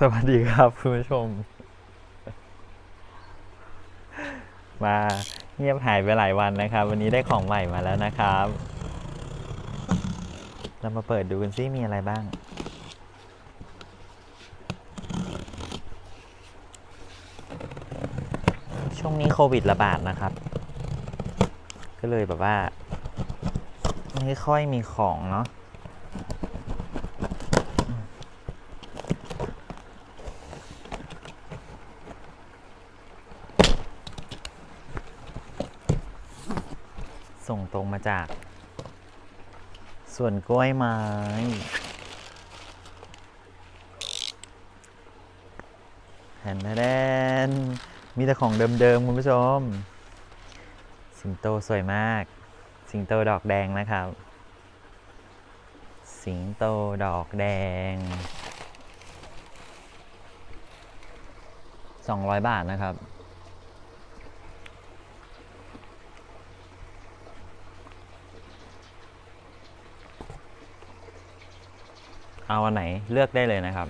สวัสดีครับคุณผู้ชม มาเงียบหายไปหลายวันนะครับ วันนี้ได้ของใหม่มาแล้วนะครับ เรามาเปิดดูกันซิมีอะไรบ้าง ช่วงนี้โควิดระบาดนะครับ ก็เลยแบบว่า ไม่ค่อยมีของเนาะ ส่งตรงมาจากส่วนกล้วยไม้แผ่นแดนมีแต่ของเดิมๆ คุณผู้ชม สิงโตสวยมาก สิงโตดอกแดงนะครับ สิงโตดอกแดง 200 บาทนะครับ เอาอันไหนเลือกได้เลยนะครับ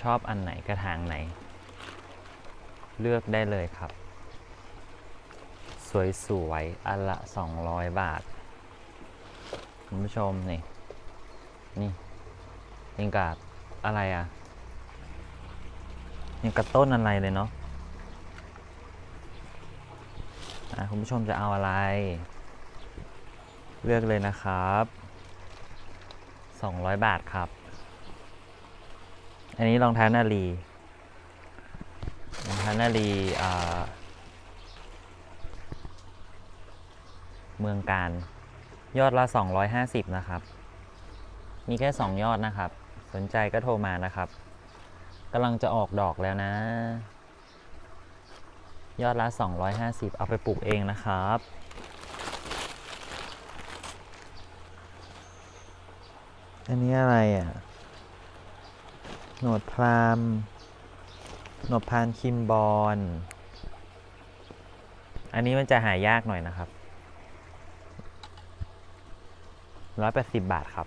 ชอบอันไหนกระถางไหน เลือกได้เลยครับ สวยๆอันละ 200 บาท คุณผู้ชม นี่ นี่ยังกับอะไรอะยังกับต้นอะไรเลยเนาะะคุณผู้ชมจะเอาอะไร เลือกเลยนะครับ 200 บาทครับ อันนี้รองเท้านาลีรองเท้านาลีเมืองการ ยอดละ 250 นะครับ มีแค่ 2 ยอดนะครับ สนใจก็โทรมานะครับกำลังจะออกดอกแล้วนะ ยอดละ 250 เอาไปปลูกเองนะครับ อันนี้อะไรอะ หนวดพรามหนวดพรานคิมบอล อันนี้มันจะหายากหน่อยนะครับร้อยแปดสิบบาทครับ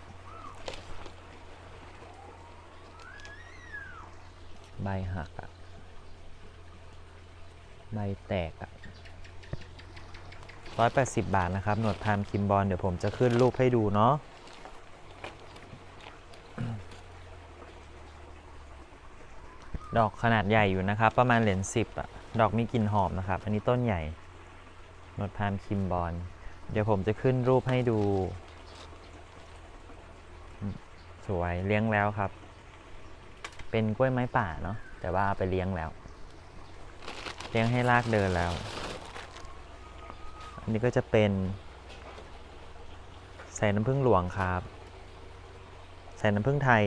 ใบหักอะใบแตกอะร้อยแปดสิบบาทนะครับ หนวดพรามคิมบอล เดี๋ยวผมจะขึ้นรูปให้ดูเนาะ ดอกขนาดใหญ่อยู่นะครับ ประมาณเหรียญสิบอะดอกมีกลิ่นหอมนะครับ อันนี้ต้นใหญ่หนวดพามคิมบอลเดี๋ยวผมจะขึ้นรูปให้ดู สวยเลี้ยงแล้วครับ เป็นกล้วยไม้ป่าเนาะแต่ว่าเอาไปเลี้ยงแล้ว เลี้ยงให้รากเดินแล้ว อันนี้ก็จะเป็น ใส่น้ำผึ้งหลวงครับ ใส่น้ำผึ้งไทย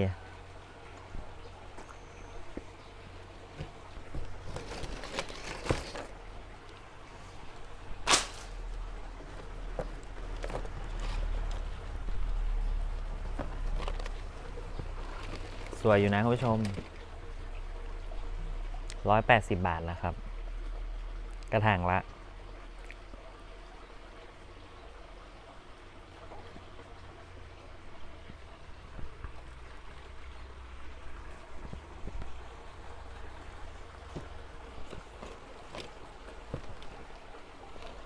สวยอยู่นะคุณผู้ชมร้อยแปดสิบบาทนะครับ กระถางละ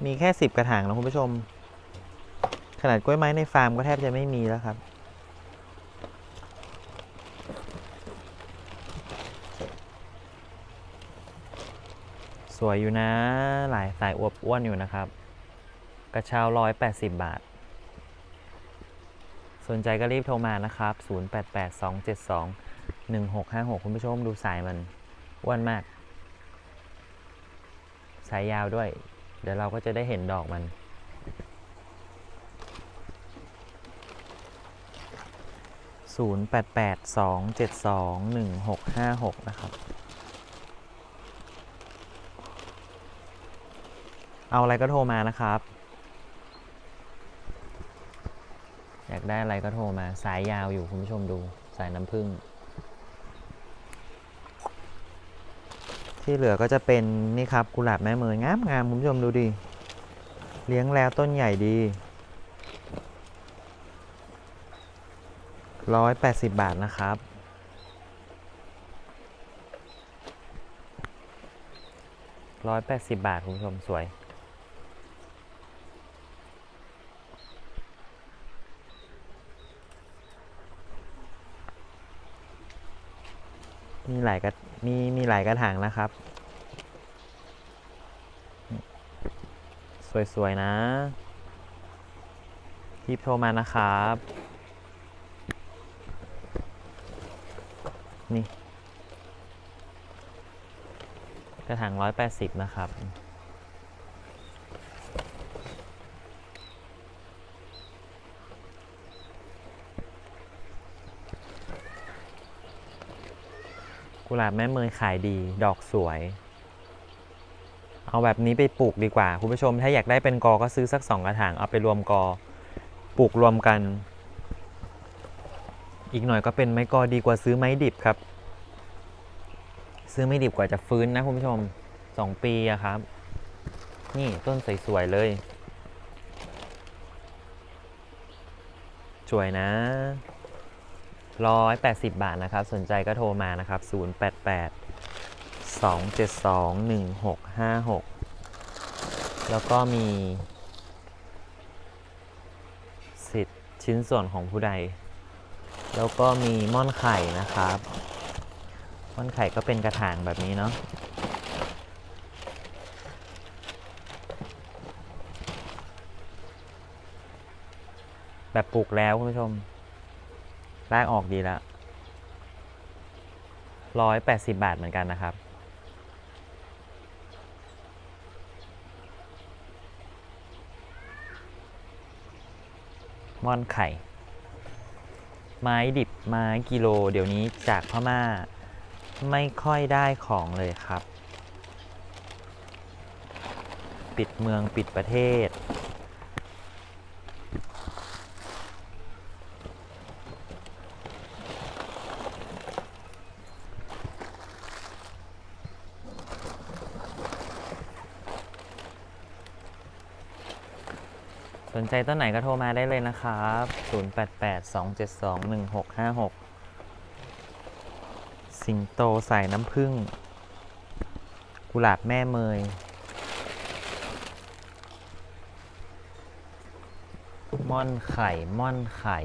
มีแค่สิบกระถางนะคุณผู้ชม ขนาดกล้วยไม้ในฟาร์มก็แทบจะไม่มีแล้วครับ สวยอยู่นะ หลายสายอวบอ้วนอยู่นะครับ กระเช้าร้อยแปดสิบบาท สนใจก็รีบโทรมานะครับ 0882721656 คุณผู้ชมดูสายมันอ้วนมาก สายยาวด้วย เดี๋ยวเราก็จะได้เห็นดอกมัน 0882721656 นะครับ เอาอะไรก็โทรมานะครับ อยากได้อะไรก็โทรมา สายยาวอยู่คุณผู้ชมดู สายน้ำผึ้ง ที่เหลือก็จะเป็นนี่ครับกุหลาบแม่เมยงามงามคุณผู้ชมดูดิ เลี้ยงแล้วต้นใหญ่ดีร้อยแปดสิบบาทนะครับ ร้อยแปดสิบบาท คุณผู้ชมสวย มีหลายกระมีมีหลายกระถางนะครับ สวยๆนะรีบโทรมานะครับ นี่ กระถางร้อยแปดสิบนะครับ กุหลาบแม่เมยขายดี ดอกสวย เอาแบบนี้ไปปลูกดีกว่า คุณผู้ชม ถ้าอยากได้เป็นกอก็ซื้อสักสองกระถาง เอาไปรวมกอ ปลูกรวมกัน อีกหน่อยก็เป็นไม้กอดีกว่าซื้อไม้ดิบครับ ซื้อไม่ดิบกว่าจะฟื้นนะคุณผู้ชมสองปีอะครับ นี่ต้นสวยๆเลย สวยนะ ร้อยแปดสิบบาทนะครับ สนใจก็โทรมานะครับศูนย์แปดแปดสองเจ็ดสองหนึ่งหกห้าหกแล้วก็มี สิทธิ์ชิ้นส่วนของผู้ใด แล้วก็มีม่อนไข่นะครับ ม่อนไข่ก็เป็นกระถางแบบนี้เนาะแบบปลูกแล้วคุณผู้ชม รากออกดีแล้วร้อยแปดสิบบาทเหมือนกันนะครับ ม่อนไข่ ไม้ดิบไม้กิโล เดี๋ยวนี้จากพม่า ไม่ค่อยได้ของเลยครับ ปิดเมืองปิดประเทศ นใจต้นไหนก็โทรมาได้เลยนะครับ 0882721656 สิงโตใส่น้ำผึ้งกุหลาบแม่เมย ม่อนไข่ ม่อนไข่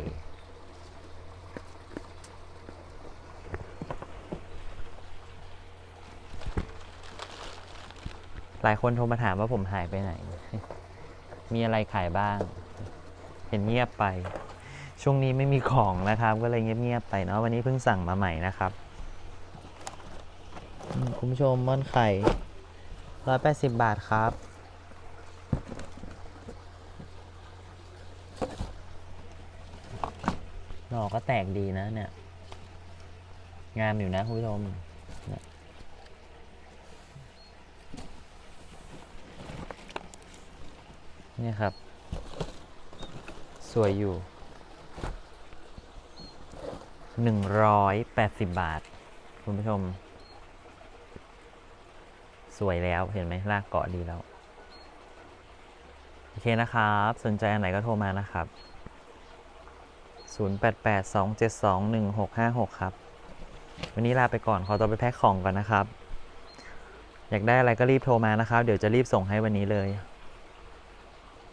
หลายคนโทรมาถามว่าผมหายไปไหน มีอะไรขายบ้าง เห็นเงียบไป ช่วงนี้ไม่มีของนะครับ ก็เลยเงียบๆไปเนาะวันนี้เพิ่งสั่งมาใหม่นะครับอืมคุณผู้ชมม่อนไข่ร้อยแปดสิบบาทครับ หน่อก็แตกดีนะเนี่ย งามอยู่นะคุณผู้ชม นี่ครับ สวยอยู่หนึ่งร้อยแปดสิบบาท คุณผู้ชม สวยแล้วเห็นไหมรากเกาะดีแล้ว โอเคนะครับ สนใจอันไหนก็โทรมานะครับ 0882721656 ครับ วันนี้ลาไปก่อนขอตัวไปแพ็คของก่อนนะครับ อยากได้อะไรก็รีบโทรมานะครับ เดี๋ยวจะรีบส่งให้วันนี้เลย